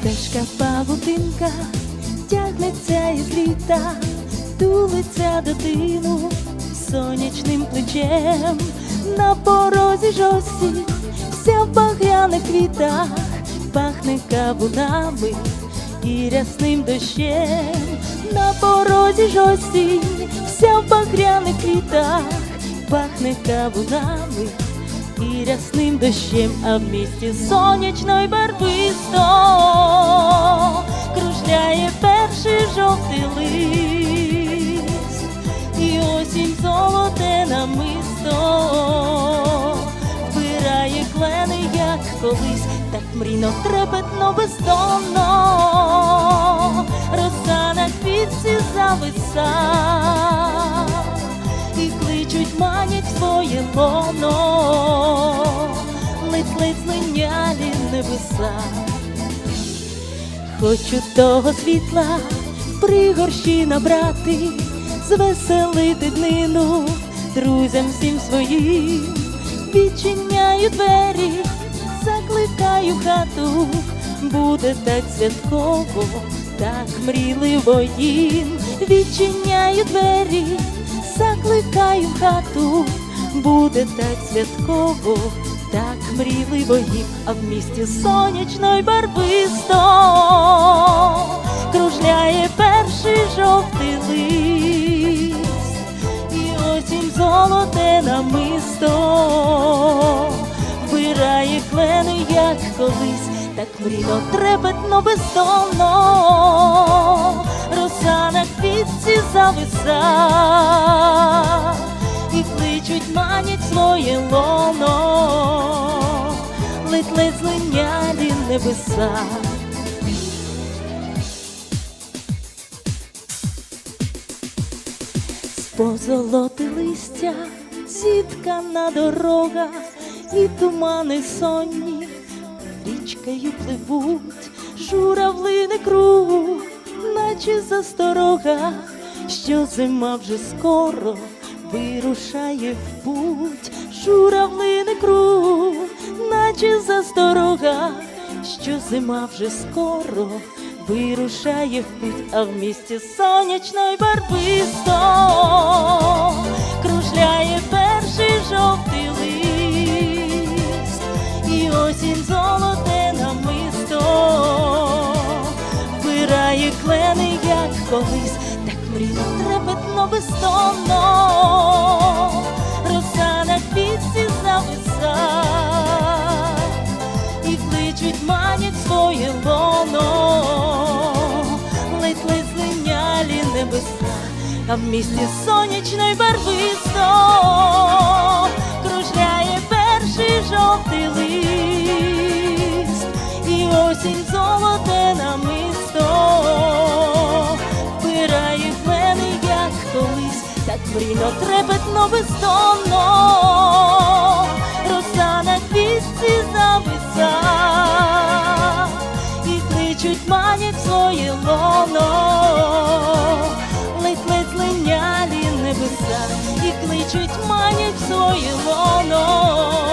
Стежка павутинка тягнеться із літа, тулиться дитину сонячним плечем, на порозі ж осінь, вся в багряних квітах, пахне кавунами і рясним дощем, на порозі ж осінь, вся в багряних квітах, пахне кавунами і рясним дощем, а в місті сонячно й мрійно трепетно бездонно, роса на квітці зависа. І кличуть, манять своє лоно, ледь-ледь злинялі небеса. Хочу того світла пригорщі набрати, звеселити днину друзям всім своїм, відчиняю двері, закликаю хату, буде так святково, так мрійливо їм, відчиняю двері, закликаю хату, буде так святково, так мрійливо їм, а в місті сонячно й барвисто кружляє перший жовтий лист, і осінь золоте намисто вбирає клени, як колись, так мрійно трепетно бездонно, роса на квітці зависа і кличуть, манять своє лоно, ледь-ледь злинялі небеса. Позолоти листя, сітка на дорогах і тумани сонні, річкою пливуть, журавлини круг, наче засторога, що зима вже скоро вирушає в путь, журавлини круг, наче засторога, що зима вже скоро вирушає в путь, а в місті сонячно й барвисто кружляє перший жовтий клени, як колись, так мрійно трепетно бездонно, роса на квітці зависа і кличуть, манять своє лоно, ледь-ледь злинялі небеса, а в місті сонячно й барвисто. Кружляє перший жовтий лист, і осінь золоте так мрійно трепетно бездонно, роса на квітці зависа, і кличуть манять своє лоно, ледь ледь линялі небеса, і кличуть манять своє лоно.